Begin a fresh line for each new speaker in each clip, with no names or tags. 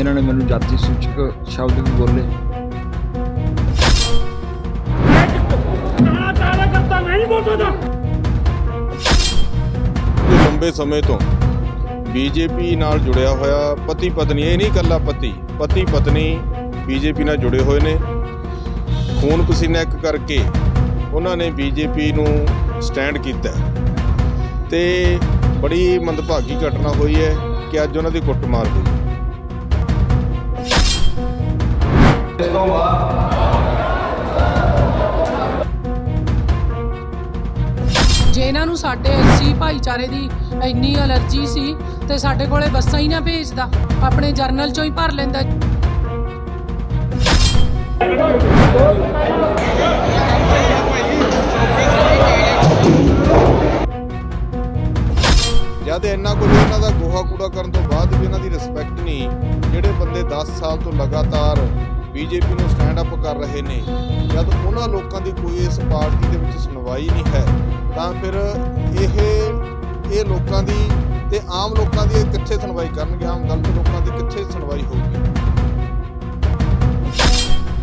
ਇਹਨਾਂ ਨੇ ਮੈਨੂੰ ਜਾਤੀ ਸੂਚਕ ਸ਼ਬਦ ਵੀ ਬੋਲੇ।
ਕਾਲਾ ਕਾਲਾ ਕਰਤਾ ਨਹੀਂ ਬੋਲ ਸਕਦਾ
ਲੰਬੇ ਸਮੇਂ ਤੋਂ ਬੀਜੇਪੀ ਨਾਲ ਜੁੜਿਆ ਹੋਇਆ ਪਤੀ ਪਤਨੀ, ਇਹ ਨਹੀਂ ਇਕੱਲਾ ਪਤੀ ਪਤੀ ਪਤਨੀ ਬੀਜੇਪੀ ਨਾਲ ਜੁੜੇ ਹੋਏ ਨੇ। ਖੂਨ ਪਸੀਨਾ ਇੱਕ ਕਰਕੇ ਉਹਨਾਂ ਨੇ ਬੀਜੇਪੀ ਨੂੰ ਸਟੈਂਡ ਕੀਤਾ। ਹੈ। ਤੇ ਬੜੀ ਮੰਦਭਾਗੀ ਘਟਨਾ ਹੋਈ ਹੈ ਕਿ ਅੱਜ ਉਹਨਾਂ ਦੀ ਕੁੱਟਮਾਰ ਹੋਈ।
ਜੇ ਇਹਨਾਂ ਨੂੰ ਸਾਡੇ ਐਸੀ ਭਾਈਚਾਰੇ ਦੀ ਇੰਨੀ ਅਲਰਜੀ ਸੀ ਤੇ ਸਾਡੇ ਕੋਲੇ ਬੱਸਾਂ ਹੀ ਨਾ ਭੇਜਦਾ, ਆਪਣੇ ਜਰਨਲ ਚੋਂ ਹੀ ਭਰ ਲੈਂਦਾ।
ਜਦ ਇੰਨਾ ਕੁਝ ਇਹਨਾਂ ਦਾ ਗੋਹਾ ਕੂੜਾ ਕਰਨ ਤੋਂ ਬਾਅਦ ਵੀ ਇਹਨਾਂ ਦੀ ਰਿਸਪੈਕਟ ਨਹੀਂ, ਜਿਹੜੇ ਬੰਦੇ 10 ਸਾਲ ਤੋਂ ਲਗਾਤਾਰ ਬੀਜੇਪੀ ਨੂੰ ਸਟੈਂਡ ਅਪ ਕਰ ਰਹੇ ਨੇ। ਜਦ ਉਹਨਾਂ ਲੋਕਾਂ ਦੀ ਕੋਈ ਇਸ ਪਾਰਟੀ ਦੇ ਵਿੱਚ ਸੁਣਵਾਈ ਨਹੀਂ ਹੈ, ਤਾਂ ਫਿਰ ਇਹ ਇਹ ਲੋਕਾਂ ਦੀ ਤੇ ਆਮ ਲੋਕਾਂ ਦੀ ਇਹ ਕਿੱਥੇ ਸੁਣਵਾਈ ਕਰਨਗੇ? ਆਮ ਦਲਿਤ ਲੋਕਾਂ ਦੀ ਕਿੱਥੇ ਸੁਣਵਾਈ ਹੋਊਗੀ?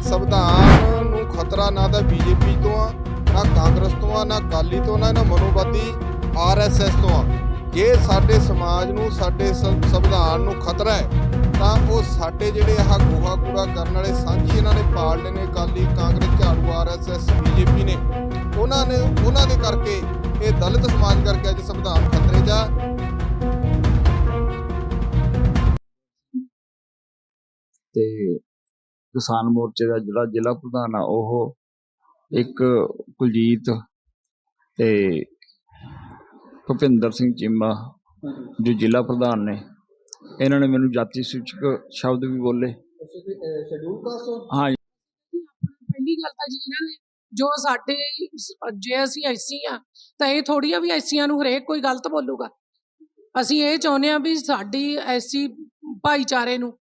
ਸੰਵਿਧਾਨ ਨੂੰ ਖਤਰਾ ਨਾ ਤਾਂ ਬੀਜੇਪੀ ਤੋਂ ਆ, ਨਾ ਕਾਂਗਰਸ ਤੋਂ ਆ, ਨਾ ਅਕਾਲੀ ਤੋਂ ਨਾ ਇਹਨਾਂ ਮਨੋਵਾਦੀ ਆਰਐਸਐਸ ਤੋਂ ਆ। ਜੇ ਸਾਡੇ ਸਮਾਜ ਨੂੰ, ਸਾਡੇ ਸੰਵਿਧਾਨ ਨੂੰ ਖਤਰਾ ਹੈ, ਤਾਂ ਉਹ ਸਾਡੇ ਜਿਹੜੇ ਆਹ ਗੋਹਾ ਕੂੜਾ ਕਰਨ ਵਾਲੇ ਸਾਂਝੀ ਇਹਨਾਂ ਨੇ ਪਾਲ ਲਏ ਨੇ ਅਕਾਲੀ, ਕਾਂਗਰਸ, ਝਾੜੂ ਆਰਐਸਐਸ ਬੀਜੇਪੀ ਨੇ। ਉਹਨਾਂ ਨੇ, ਉਹਨਾਂ ਦੇ ਕਰਕੇ ਇਹ ਦਲਿਤ ਸਮਾਜ ਕਰਕੇ ਅੱਜ ਸੰਵਿਧਾਨ ਖਤਰੇ 'ਚ ਆ।
ਤੇ ਕਿਸਾਨ ਮੋਰਚੇ ਦਾ ਜਿਹੜਾ ਜ਼ਿਲ੍ਹਾ ਪ੍ਰਧਾਨ ਆ, ਉਹ ਇੱਕ ਕੁਲਜੀਤ ਤੇ ਭੁਪਿੰਦਰ ਸਿੰਘ ਚੀਮਾ ਜੋ ਜ਼ਿਲ੍ਹਾ ਪ੍ਰਧਾਨ ਨੇ। ਇਹਨਾਂ ਨੇ ਮੈਨੂੰ ਜਾਤੀ ਸੂਚਕ ਸ਼ਬਦ ਵੀ ਬੋਲੇ।
ਸ਼ਡਿਊਲ ਕਾਸਟ
ਹਾਂ?
ਪਹਿਲੀ ਗੱਲ ਤਾਂ ਜੀ ਇਹਨਾਂ ਨੇ ਜੋ ਸਾਡੇ ਜੇ ਅਸੀਂ ਐਸੀ ਆ ਤਾਂ ਇਹ ਥੋੜੀ ਆ ਵੀ ਐਸੀਆਂ ਨੂੰ ਹਰੇਕ ਕੋਈ ਗਲਤ ਬੋਲੂਗਾ। ਅਸੀਂ ਇਹ ਚਾਹੁੰਦੇ ਆ ਵੀ ਸਾਡੀ ਐਸੀ ਭਾਈਚਾਰੇ ਨੂੰ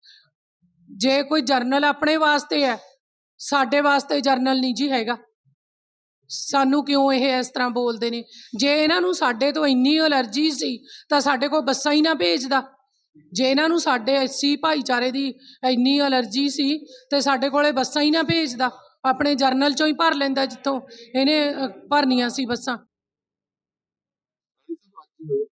ਜੇ ਕੋਈ ਜਰਨਲ ਆਪਣੇ ਵਾਸਤੇ ਹੈ ਸਾਡੇ ਵਾਸਤੇ ਜਰਨਲ ਨਹੀਂ ਜੀ ਹੈਗਾ। ਸਾਨੂੰ ਕਿਉਂ ਇਹ ਇਸ ਤਰ੍ਹਾਂ ਬੋਲਦੇ ਨੇ? ਜੇ ਇਹਨਾਂ ਨੂੰ ਸਾਡੇ ਤੋਂ ਇੰਨੀ ਅਲਰਜੀ ਸੀ ਤਾਂ ਸਾਡੇ ਕੋਲ ਬੱਸਾਂ ਹੀ ਨਾ ਭੇਜਦਾ। ਜੇ ਇਹਨਾਂ ਨੂੰ ਸਾਡੇ ਐਸੀ ਭਾਈਚਾਰੇ ਦੀ ਇੰਨੀ ਅਲਰਜੀ ਸੀ ਤੇ ਸਾਡੇ ਕੋਲੇ ਬੱਸਾਂ ਹੀ ਨਾ ਭੇਜਦਾ। ਆਪਣੇ ਜਰਨਲ ਚੋਂ ਹੀ ਭਰ ਲੈਂਦਾ ਜਿੱਥੋਂ ਇਹਨੇ ਅ, ਭਰਨੀਆਂ ਸੀ ਬੱਸਾਂ।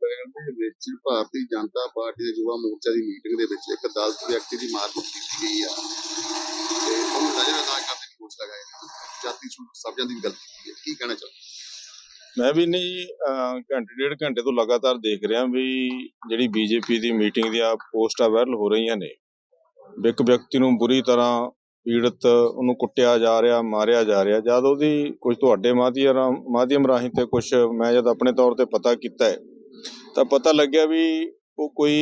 ਬੈਂਡ ਦੇ ਵਿੱਚ ਭਾਰਤੀ ਜਨਤਾ ਪਾਰਟੀ ਦੇ ਯੁਵਾ ਮੋਰਚਾ ਦੀ ਮੀਟਿੰਗ ਦੇ ਵਿੱਚ ਇੱਕ ਦਲਿਤ ਵਿਅਕਤੀ ਦੀ ਮਾਰਕੁੱਟ ਕੀਤੀ ਗਈ ਆ। ਤੇ ਉਹਨੂੰ ਨਜ਼ਰਅੰਦਾਜ਼ ਕਰਨ ਦੀ ਕੋਸ਼ਿਸ਼ ਲਗਾਈ। ਜਾਤੀ ਸੂਚ ਸਬਜ਼ਾਂ ਦੀ ਵੀ ਕੀ ਕਹਿਣਾ ਚਾਹੁੰਦੇ
ਮੈਂ ਵੀ ਨਹੀਂ ਅਹ, ਘੰਟੇ ਡੇਢ ਘੰਟੇ ਤੋਂ ਲਗਾਤਾਰ ਦੇਖ ਰਿਹਾ ਵੀ ਜਿਹੜੀ ਬੀਜੇਪੀ ਦੀ ਮੀਟਿੰਗ ਦੀਆਂ ਪੋਸਟਾਂ ਵਾਇਰਲ ਹੋ ਰਹੀਆਂ ਨੇ ਇੱਕ ਵਿਅਕਤੀ ਨੂੰ ਬੁਰੀ ਤਰ੍ਹਾਂ ਪੀੜਤ ਉਹਨੂੰ ਕੁੱਟਿਆ ਜਾ ਰਿਹਾ ਮਾਰਿਆ ਜਾ ਰਿਹਾ ਜਦ ਉਹਦੀ ਕੁਝ ਤੁਹਾਡੇ ਮਾਧਿਅਮ ਮਾਧਿਅਮ ਰਾਹੀਂ ਤੇ ਕੁਝ ਮੈਂ ਜਦ ਆਪਣੇ ਤੌਰ ਤੇ ਪਤਾ ਕੀਤਾ ਹੈ ਤਾਂ ਪਤਾ ਲੱਗਿਆ ਵੀ ਉਹ ਕੋਈ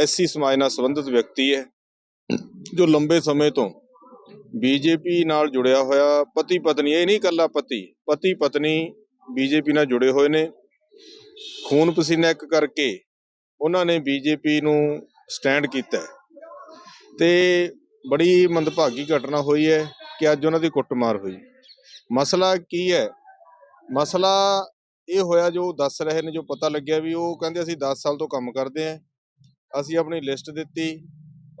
ਐਸੀ ਸਮਾਜ ਨਾਲ ਸੰਬੰਧਿਤ ਵਿਅਕਤੀ ਹੈ ਜੋ ਲੰਬੇ ਸਮੇਂ ਤੋਂ ਬੀਜੇਪੀ ਨਾਲ ਜੁੜਿਆ ਹੋਇਆ ਪਤੀ ਪਤਨੀ ਇਹ ਨਹੀਂ ਇਕੱਲਾ ਪਤੀ ਪਤੀ ਪਤਨੀ ਬੀਜੇਪੀ ਨਾਲ ਜੁੜੇ ਹੋਏ ਨੇ। ਖੂਨ ਪਸੀਨਾ ਇੱਕ ਕਰਕੇ ਉਹਨਾਂ ਨੇ ਬੀਜੇਪੀ ਨੂੰ ਸਟੈਂਡ ਕੀਤਾ ਹੈ। ਤੇ ਬੜੀ ਮੰਦਭਾਗੀ ਘਟਨਾ ਹੋਈ ਹੈ ਕਿ ਅੱਜ ਉਹਨਾਂ ਦੀ ਕੁੱਟਮਾਰ ਹੋਈ। ਮਸਲਾ ਕੀ ਹੈ? ਮਸਲਾ ਇਹ ਹੋਇਆ ਜੋ ਦੱਸ ਰਹੇ ਨੇ, ਜੋ ਪਤਾ ਲੱਗਿਆ ਵੀ ਉਹ ਕਹਿੰਦੇ ਅਸੀਂ 10 ਸਾਲ ਤੋਂ ਕੰਮ ਕਰਦੇ ਆਂ ਅਸੀਂ ਆਪਣੀ ਲਿਸਟ ਦਿੱਤੀ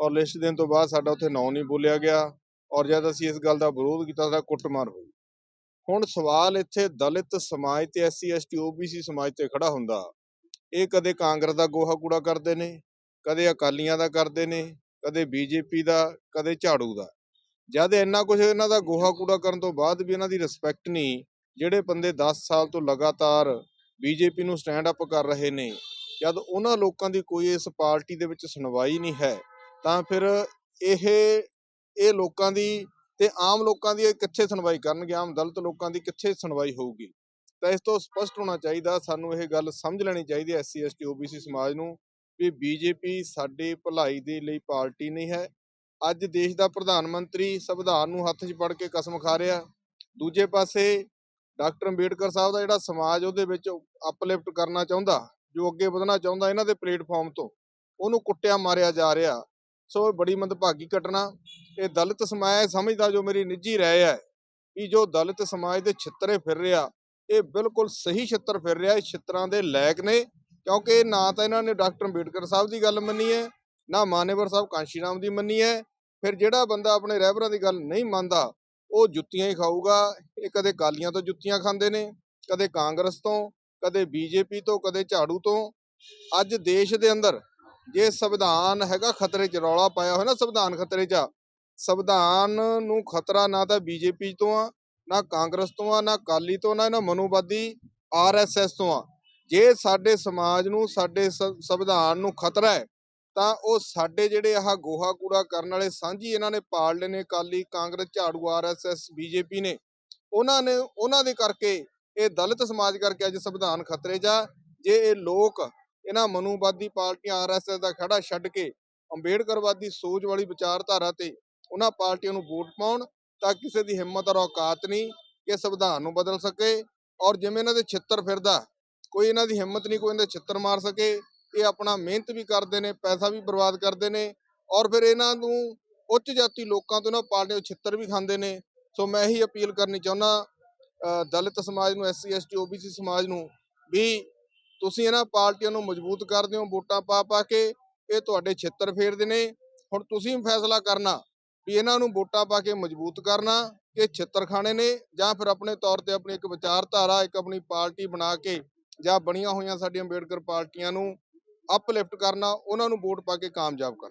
ਔਰ ਲਿਸਟ ਦੇਣ ਤੋਂ ਬਾਅਦ ਸਾਡਾ ਉੱਥੇ ਨਾਂ ਨਹੀਂ ਬੋਲਿਆ ਗਿਆ। ਔਰ ਜਦ ਅਸੀਂ ਇਸ ਗੱਲ ਦਾ ਵਿਰੋਧ ਕੀਤਾ, ਸਾਡਾ ਕੁੱਟਮਾਰ ਹੋਈ। ਹੁਣ ਸਵਾਲ ਇੱਥੇ ਦਲਿਤ ਸਮਾਜ ਤੇ ਐਸਸੀ ਐਸਟੀ ਓਬੀਸੀ ਸਮਾਜ ਤੇ ਖੜਾ ਹੁੰਦਾ। ਇਹ ਕਦੇ ਕਾਂਗਰਸ ਦਾ ਗੋਹਾ ਕੂੜਾ ਕਰਦੇ ਨੇ, ਕਦੇ ਅਕਾਲੀਆਂ ਦਾ ਕਰਦੇ ਨੇ, ਕਦੇ ਬੀਜੇਪੀ ਦਾ, ਕਦੇ ਝਾੜੂ ਦਾ। ਜਦ ਇੰਨਾ ਕੁਝ ਇਹਨਾਂ ਦਾ ਗੋਹਾ ਕੂੜਾ ਕਰਨ ਤੋਂ ਬਾਅਦ ਵੀ ਇਹਨਾਂ ਦੀ ਰਿਸਪੈਕਟ ਨਹੀਂ, ਜਿਹੜੇ ਬੰਦੇ 10 ਸਾਲ ਤੋਂ ਲਗਾਤਾਰ ਬੀਜੇਪੀ ਨੂੰ ਸਟੈਂਡ ਅਪ ਕਰ ਰਹੇ ਨੇ, ਜਦ ਉਹਨਾਂ ਲੋਕਾਂ ਦੀ ਕੋਈ ਇਸ ਪਾਰਟੀ ਦੇ ਵਿੱਚ ਸੁਣਵਾਈ ਨਹੀਂ ਹੈ, ਤਾਂ ਫਿਰ ਇਹ ਇਹ ਲੋਕਾਂ ਦੀ ਤੇ ਆਮ ਲੋਕਾਂ ਦੀ ਇਹ ਕਿੱਥੇ ਸੁਣਵਾਈ ਕਰਨਗੇ? ਆਮ ਦਲਿਤ ਲੋਕਾਂ ਦੀ ਕਿੱਥੇ ਸੁਣਵਾਈ ਹੋਊਗੀ? ਤਾਂ ਇਸ ਤੋਂ ਸਪਸ਼ਟ ਹੋਣਾ ਚਾਹੀਦਾ, ਸਾਨੂੰ ਇਹ ਗੱਲ ਸਮਝ ਲੈਣੀ ਚਾਹੀਦੀ ਹੈ ਐਸਸੀ ਐਸਟੀ ਓਬੀਸੀ ਸਮਾਜ ਨੂੰ ਵੀ ਬੀਜੇਪੀ ਸਾਡੇ ਭਲਾਈ ਦੇ ਲਈ ਪਾਰਟੀ ਨਹੀਂ ਹੈ। ਅੱਜ ਦੇਸ਼ ਦਾ ਪ੍ਰਧਾਨ ਮੰਤਰੀ ਸੰਵਿਧਾਨ ਨੂੰ ਹੱਥ 'ਚ ਫੜ ਕੇ ਕਸਮ ਖਾ ਰਿਹਾ। ਦੂਜੇ ਪਾਸੇ ਡਾਕਟਰ ਅੰਬੇਡਕਰ ਸਾਹਿਬ ਦਾ ਜਿਹੜਾ ਸਮਾਜ ਉਹਦੇ ਵਿੱਚ ਅਪਲਿਫਟ ਕਰਨਾ ਚਾਹੁੰਦਾ, ਜੋ ਅੱਗੇ ਵਧਣਾ ਚਾਹੁੰਦਾ ਇਹਨਾਂ ਦੇ ਪਲੇਟਫਾਰਮ ਤੋਂ, ਉਹਨੂੰ ਕੁੱਟਿਆ, ਮਾਰਿਆ ਜਾ ਰਿਹਾ। ਸੋ ਇਹ ਬੜੀ ਮੰਦਭਾਗੀ ਘਟਨਾ। ਇਹ ਦਲਿਤ ਸਮਾਜ ਸਮਝਦਾ ਜੋ ਮੇਰੀ ਨਿੱਜੀ ਰਾਏ ਹੈ ਕਿ ਜੋ ਦਲਿਤ ਸਮਾਜ ਦੇ ਛਿੱਤਰੇ ਫਿਰ ਰਿਹਾ, ਇਹ ਬਿਲਕੁਲ ਸਹੀ ਛਿੱਤਰ ਫਿਰ ਰਿਹਾ, ਇਹ ਛਿੱਤਰਾਂ ਦੇ ਲਾਇਕ ਨੇ, ਕਿਉਂਕਿ ਨਾ ਤਾਂ ਇਹਨਾਂ ਨੇ ਡਾਕਟਰ ਅੰਬੇਡਕਰ ਸਾਹਿਬ ਦੀ ਗੱਲ ਮੰਨੀ ਹੈ, ਨਾ ਮਾਨੇਵਰ ਸਾਹਿਬ ਕਾਂਸ਼ੀ ਰਾਮ ਦੀ ਮੰਨੀ ਹੈ, ਫਿਰ ਜਿਹੜਾ ਬੰਦਾ ਆਪਣੇ ਰਹਿਬਰਾਂ ਦੀ ਗੱਲ ਨਹੀਂ ਮੰਨਦਾ, ਉਹ ਜੁੱਤੀਆਂ ਹੀ ਖਾਊਗਾ, ਇਹ ਕਦੇ ਕਾਲੀਆਂ ਤੋਂ ਜੁੱਤੀਆਂ ਖਾਂਦੇ ਨੇ, ਕਦੇ ਕਾਂਗਰਸ ਤੋਂ, ਕਦੇ ਬੀਜੇਪੀ ਤੋਂ, ਕਦੇ ਝਾੜੂ ਤੋਂ। ਅੱਜ ਦੇਸ਼ ਦੇ ਅੰਦਰ ਜੇ ਸੰਵਿਧਾਨ ਹੈਗਾ ਖਤਰੇ 'ਚ ਰੌਲਾ ਪਾਇਆ ਹੋਇਆ ਨਾ ਸੰਵਿਧਾਨ ਖਤਰੇ 'ਚ ਆ ਸੰਵਿਧਾਨ ਨੂੰ ਖਤਰਾ ਨਾ ਤਾਂ ਬੀਜੇਪੀ ਤੋਂ ਆ, ਨਾ ਕਾਂਗਰਸ ਤੋਂ ਆ, ਨਾ ਕਾਲੀ ਤੋਂ ਨਾ ਇਹਨਾਂ ਮਨੋਵਾਦੀ ਆਰਐਸਐਸ ਤੋਂ ਆ। ਜੇ ਸਾਡੇ ਸਮਾਜ ਨੂੰ, ਸਾਡੇ ਸੰਵਿਧਾਨ ਨੂੰ ਖਤਰਾ ਹੈ, ਤਾਂ ਉਹ ਸਾਡੇ ਜਿਹੜੇ ਆਹ ਗੋਹਾ ਕੂੜਾ ਕਰਨ ਵਾਲੇ ਸਾਂਝੀ ਇਹਨਾਂ ਨੇ ਪਾਲ ਲਏ ਨੇ ਕਾਲੀ ਕਾਂਗਰਸ, ਝਾੜੂ ਆਰਐਸਐਸ ਬੀਜੇਪੀ ਨੇ। ਉਹਨਾਂ ਨੇ, ਉਹਨਾਂ ਦੇ ਕਰਕੇ ਇਹ ਦਲਿਤ ਸਮਾਜ ਕਰਕੇ ਅੱਜ ਸੰਵਿਧਾਨ ਖਤਰੇ 'ਚ ਆ। ਜੇ ਇਹ ਲੋਕ ਇਹਨਾਂ ਮਨੂਵਾਦੀ ਪਾਰਟੀਆਂ ਆਰਐਸਐਸ ਦਾ ਖੜਾ ਛੱਡ ਕੇ ਅੰਬੇਡਕਰਵਾਦੀ ਸੋਚ ਵਾਲੀ ਵਿਚਾਰਧਾਰਾ ਤੇ ਉਹਨਾਂ ਪਾਰਟੀਆਂ ਨੂੰ ਵੋਟ ਪਾਉਣ ਤਾਂ ਕਿਸੇ ਦੀ ਹਿੰਮਤ ਔਰ ਔਕਾਤ ਨਹੀਂ ਕਿ ਸੰਵਿਧਾਨ ਨੂੰ ਬਦਲ ਸਕੇ ਔਰ ਜਿਵੇਂ ਇਹਨਾਂ ਦੇ ਛਿੱਤਰ ਫਿਰਦਾ, ਕੋਈ ਇਹਨਾਂ ਦੀ ਹਿੰਮਤ ਨਹੀਂ, ਕੋਈ ਇਹਨਾਂ ਦੇ ਛਿੱਤਰ ਮਾਰ ਸਕੇ, ਇਹ ਆਪਣਾ ਮਿਹਨਤ ਵੀ ਕਰਦੇ ਨੇ, ਪੈਸਾ ਵੀ ਬਰਬਾਦ ਕਰਦੇ ਨੇ ਔਰ ਫਿਰ ਇਹਨਾਂ ਨੂੰ ਉੱਚ ਜਾਤੀ ਲੋਕਾਂ ਤੋਂ ਨਾ ਪਾਰਟੀਆਂ ਛਿੱਤਰ ਵੀ ਖਾਂਦੇ ਨੇ। ਸੋ ਮੈਂ ਇਹੀ ਅਪੀਲ ਕਰਨੀ ਚਾਹੁੰਦਾ ਦਲਿਤ ਸਮਾਜ ਨੂੰ ਐਸਸੀ ਐਸਟੀ ਓਬੀਸੀ ਸਮਾਜ ਨੂੰ ਵੀ ਤੁਸੀਂ ਇਹਨਾਂ ਪਾਰਟੀਆਂ ਨੂੰ ਮਜ਼ਬੂਤ ਕਰਦੇ ਹੋ, ਵੋਟਾਂ ਪਾ ਪਾ ਕੇ ਇਹ ਤੁਹਾਡੇ ਛਿੱਤਰ ਫੇਰਦੇ ਨੇ। ਹੁਣ ਤੁਸੀਂ ਫੈਸਲਾ ਕਰਨਾ ਵੀ ਇਹਨਾਂ ਨੂੰ ਵੋਟਾਂ ਪਾ ਕੇ ਮਜ਼ਬੂਤ ਕਰਨਾ ਕਿ ਛਿੱਤਰ ਖਾਣੇ ਨੇ ਜਾਂ ਫਿਰ ਆਪਣੇ ਤੌਰ ਤੇ ਆਪਣੀ ਇੱਕ ਵਿਚਾਰਧਾਰਾ, ਇੱਕ ਆਪਣੀ ਪਾਰਟੀ ਬਣਾ ਕੇ ਜਾਂ ਬਣੀਆਂ ਹੋਈਆਂ ਸਾਡੀਆਂ ਅੰਬੇਡਕਰ ਪਾਰਟੀਆਂ ਨੂੰ ਅਪਲਿਫਟ ਕਰਨਾ, ਉਹਨਾਂ ਨੂੰ ਵੋਟ ਪਾ ਕੇ ਕਾਮਯਾਬ ਕਰਨਾ।